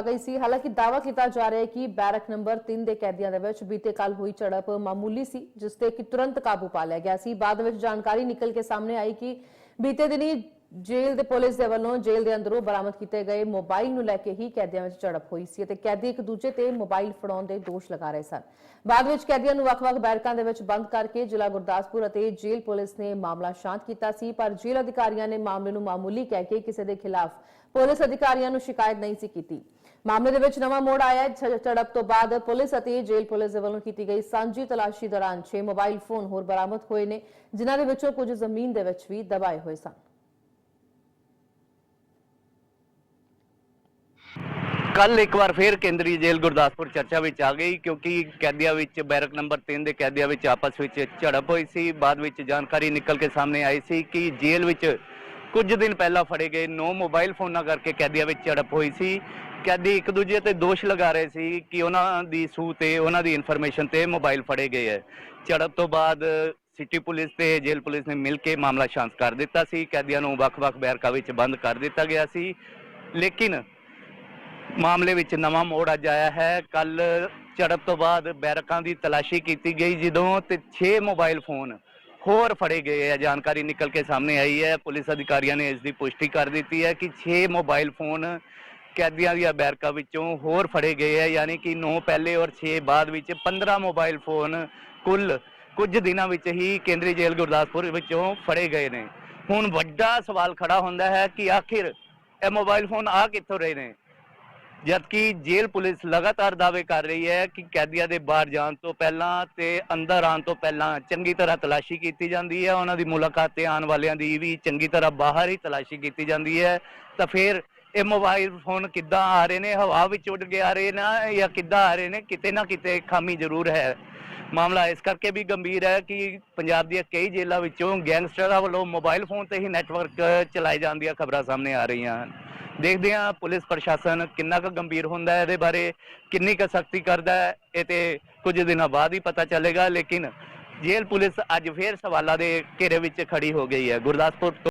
ਆ ਗਈ ਸੀ। ਹਾਲਾਂਕਿ ਦਾਅਵਾ ਕੀਤਾ ਜਾ ਰਿਹਾ ਹੈ ਕਿ ਬੈਰਕ ਨੰਬਰ 3 ਦੇ ਕੈਦੀਆਂ ਦੇ ਵਿੱਚ ਬੀਤੇ ਕੱਲ ਹੋਈ ਝੜਪ ਮਾਮੂਲੀ ਸੀ, ਜਿਸ ਤੇ ਕਿ ਤੁਰੰਤ ਕਾਬੂ ਪਾ ਲਿਆ ਗਿਆ ਸੀ। ਬਾਅਦ ਵਿੱਚ ਜਾਣਕਾਰੀ ਨਿਕਲ ਕੇ ਸਾਹਮਣੇ ਆਈ ਕਿ ਬੀਤੇ ਦਿਨੀ ਜੇਲ੍ਹ ਦੇ ਪੁਲਿਸ ਦੇ ਵੱਲੋਂ ਜੇਲ੍ਹ ਦੇ ਅੰਦਰੋਂ ਬਰਾਮਦ ਕੀਤੇ ਗਏ ਮੋਬਾਈਲ ਨੂੰ ਲੈ ਕੇ ਹੀ ਕੈਦੀਆਂ ਵਿੱਚ ਝੜਪ ਹੋਈ ਸੀ ਅਤੇ ਕੈਦੀ ਇੱਕ ਦੂਜੇ ਤੇ ਮੋਬਾਈਲ ਫੜਾਉਣ ਦੇ ਦੋਸ਼ ਲਗਾ ਰਹੇ ਸਨ। ਬਾਅਦ ਵਿੱਚ ਕੈਦੀਆਂ ਨੂੰ ਵੱਖ-ਵੱਖ ਬੈਰਕਾਂ ਦੇ ਵਿੱਚ ਬੰਦ ਕਰਕੇ ਜ਼ਿਲ੍ਹਾ ਗੁਰਦਾਸਪੁਰ ਅਤੇ ਜੇਲ੍ਹ ਪੁਲਿਸ ਨੇ ਮਾਮਲਾ ਸ਼ਾਂਤ ਕੀਤਾ ਸੀ, ਪਰ ਜੇਲ੍ਹ ਅਧਿਕਾਰੀਆਂ ਨੇ ਮਾਮਲੇ ਨੂੰ ਮਾਮੂਲੀ ਕਹਿ ਕੇ ਕਿਸੇ ਦੇ ਖਿਲਾਫ ਪੁਲਿਸ ਅਧਿਕਾਰੀਆਂ ਨੂੰ ਸ਼ਿਕਾਇਤ ਨਹੀਂ ਸੀ ਕੀਤੀ। ਮਾਮਲੇ ਦੇ ਵਿੱਚ ਨਵਾਂ ਮੋੜ ਆਇਆ ਹੈ। ਝੜਪ ਤੋਂ ਬਾਅਦ ਪੁਲਿਸ ਅਤੇ ਜੇਲ੍ਹ ਪੁਲਿਸ ਦੇ ਵੱਲੋਂ ਕੀਤੀ ਗਈ ਸਾਂਝੀ ਤਲਾਸ਼ੀ ਦੌਰਾਨ 6 ਮੋਬਾਈਲ ਫੋਨ ਹੋਰ ਬਰਾਮਦ ਹੋਏ ਨੇ, ਜਿਨ੍ਹਾਂ ਦੇ ਵਿੱਚੋਂ ਕੁਝ ਜ਼ਮੀਨ ਦੇ ਵਿੱਚ ਵੀ ਦਬਾਏ ਹੋਏ ਸਨ। ਕੱਲ ਇੱਕ ਵਾਰ ਫੇਰ ਕੇਂਦਰੀ ਜੇਲ੍ਹ ਗੁਰਦਾਸਪੁਰ ਚਰਚਾ ਵਿੱਚ ਆ ਗਈ, ਕਿਉਂਕਿ ਕੈਦੀਆਂ ਵਿੱਚ, ਬੈਰਕ ਨੰਬਰ 3 ਦੇ ਕੈਦੀਆਂ ਵਿੱਚ ਆਪਸ ਵਿੱਚ ਝੜਪ ਹੋਈ ਸੀ। ਬਾਅਦ ਵਿੱਚ ਜਾਣਕਾਰੀ ਨਿਕਲ ਕੇ ਸਾਹਮਣੇ ਆਈ ਸੀ ਕਿ ਜੇਲ੍ਹ ਵਿੱਚ ਕੁਝ ਦਿਨ ਪਹਿਲਾਂ ਫੜੇ ਗਏ ਨੌ ਮੋਬਾਈਲ ਫੋਨਾਂ ਕਰਕੇ ਕੈਦੀਆਂ ਵਿੱਚ ਝੜਪ ਹੋਈ ਸੀ। ਕੈਦੀ ਇੱਕ ਦੂਜੇ ਤੇ ਦੋਸ਼ ਲਗਾ ਰਹੇ ਸੀ ਕਿ ਉਹਨਾਂ ਦੀ ਸੂਹ ਤੇ, ਉਹਨਾਂ ਦੀ ਇਨਫੋਰਮੇਸ਼ਨ ਤੇ ਮੋਬਾਈਲ ਫੜੇ ਗਏ ਹੈ। ਝੜਪ ਤੋਂ ਬਾਅਦ ਸਿਟੀ ਪੁਲਿਸ ਤੇ ਜੇਲ੍ਹ ਪੁਲਿਸ ਨੇ ਮਿਲ ਕੇ ਮਾਮਲਾ ਸ਼ਾਂਤ ਕਰ ਦਿੱਤਾ ਸੀ। ਕੈਦੀਆਂ ਨੂੰ ਵੱਖ-ਵੱਖ ਬੈਰਕਾਂ ਵਿੱਚ ਬੰਦ ਕਰ ਦਿੱਤਾ ਗਿਆ ਸੀ। ਲੇਕਿਨ ਮਾਮਲੇ ਵਿੱਚ ਨਵਾਂ ਮੋੜ ਅੱਜ ਆਇਆ ਹੈ। ਕੱਲ ਝੜਪ ਤੋਂ ਬਾਅਦ ਬੈਰਕਾਂ ਦੀ ਤਲਾਸ਼ੀ ਕੀਤੀ ਗਈ ਜਦੋਂ ਤੇ 6 ਮੋਬਾਈਲ ਫੋਨ ਹੋਰ ਫੜੇ ਗਏ ਹੈ। ਜਾਣਕਾਰੀ ਨਿਕਲ ਕੇ ਸਾਹਮਣੇ ਆਈ ਹੈ। ਪੁਲਿਸ ਅਧਿਕਾਰੀਆਂ ਨੇ ਇਸ ਦੀ ਪੁਸ਼ਟੀ ਕਰ ਦਿੱਤੀ ਹੈ ਕਿ 6 ਮੋਬਾਈਲ ਫੋਨ ਕੈਦੀਆਂ ਦੀਆਂ ਬੈਰਕਾਂ ਵਿੱਚੋਂ ਹੋਰ ਫੜੇ ਗਏ ਹੈ ਯਾਨੀ ਕਿ 9 ਪਹਿਲੇ ਔਰ 6 ਬਾਅਦ ਵਿੱਚ 15 ਮੋਬਾਈਲ ਫੋਨ ਕੁੱਲ ਕੁਝ ਦਿਨਾਂ ਵਿੱਚ ਹੀ ਕੇਂਦਰੀ ਜੇਲ੍ਹ ਗੁਰਦਾਸਪੁਰ ਵਿੱਚੋਂ ਫੜੇ ਗਏ ਨੇ। ਹੁਣ ਵੱਡਾ ਸਵਾਲ ਖੜਾ ਹੁੰਦਾ ਹੈ ਕਿ ਆਖਿਰ ਇਹ ਮੋਬਾਈਲ ਫੋਨ ਆ ਕਿੱਥੋਂ ਰਹੇ ਨੇ? ਜਦਕਿ ਜੇਲ੍ਹ ਪੁਲਿਸ ਲਗਾਤਾਰ ਦਾਅਵੇ ਕਰ ਰਹੀ ਹੈ ਕਿ ਕੈਦੀਆਂ ਦੇ ਬਾਹਰ ਜਾਣ ਤੋਂ ਪਹਿਲਾਂ ਤੇ ਅੰਦਰ ਆਉਣ ਤੋਂ ਪਹਿਲਾਂ ਚੰਗੀ ਤਰ੍ਹਾਂ ਤਲਾਸ਼ੀ ਕੀਤੀ ਜਾਂਦੀ ਹੈ। ਉਹਨਾਂ ਦੀ ਮੁਲਾਕਾਤ ਤੇ ਆਉਣ ਵਾਲਿਆਂ ਦੀ ਵੀ ਚੰਗੀ ਤਰ੍ਹਾਂ ਬਾਹਰ ਹੀ ਤਲਾਸ਼ੀ ਕੀਤੀ ਜਾਂਦੀ ਹੈ। ਤਾਂ ਫਿਰ ਇਹ ਮੋਬਾਈਲ ਫੋਨ ਕਿੱਦਾਂ ਆ ਰਹੇ ਨੇ, ਹਵਾ ਵਿੱਚ ਉੱਡ ਕੇ ਆ ਰਹੇ ਨੇ ਜਾਂ ਕਿੱਦਾਂ ਆ ਰਹੇ ਨੇ, ਕਿਤੇ ਨਾ ਕਿਤੇ ਖਾਮੀ ਜ਼ਰੂਰ ਹੈ। ਮਾਮਲਾ ਇਸ ਕਰਕੇ ਵੀ ਗੰਭੀਰ ਹੈ ਕਿ ਪੰਜਾਬ ਦੀਆਂ ਕਈ ਜੇਲ੍ਹਾਂ ਵਿੱਚੋਂ ਗੈਂਗਸਟਰਾਂ ਵੱਲੋਂ ਮੋਬਾਈਲ ਫੋਨ ਤੇ ਹੀ ਨੈਟਵਰਕ ਚਲਾਏ ਜਾਣ ਦੀਆਂ ਖਬਰਾਂ ਸਾਹਮਣੇ ਆ ਰਹੀਆਂ ਹਨ। ਦੇਖਦੇ ਹਾਂ ਪੁਲਿਸ ਪ੍ਰਸ਼ਾਸਨ ਕਿੰਨਾ ਕੁ ਗੰਭੀਰ ਹੁੰਦਾ ਹੈ, ਇਹਦੇ ਬਾਰੇ ਕਿੰਨੀ ਕੁ ਸਖਤੀ ਕਰਦਾ ਹੈ, ਇਹ ਤੇ ਕੁਝ ਦਿਨਾਂ ਬਾਅਦ ਹੀ ਪਤਾ ਚੱਲੇਗਾ, ਲੇਕਿਨ ਜੇਲ੍ਹ ਪੁਲਿਸ ਅੱਜ ਫੇਰ ਸਵਾਲਾਂ ਦੇ ਘੇਰੇ ਵਿੱਚ ਖੜੀ ਹੋ ਗਈ ਹੈ। ਗੁਰਦਾਸਪੁਰ ਤੋਂ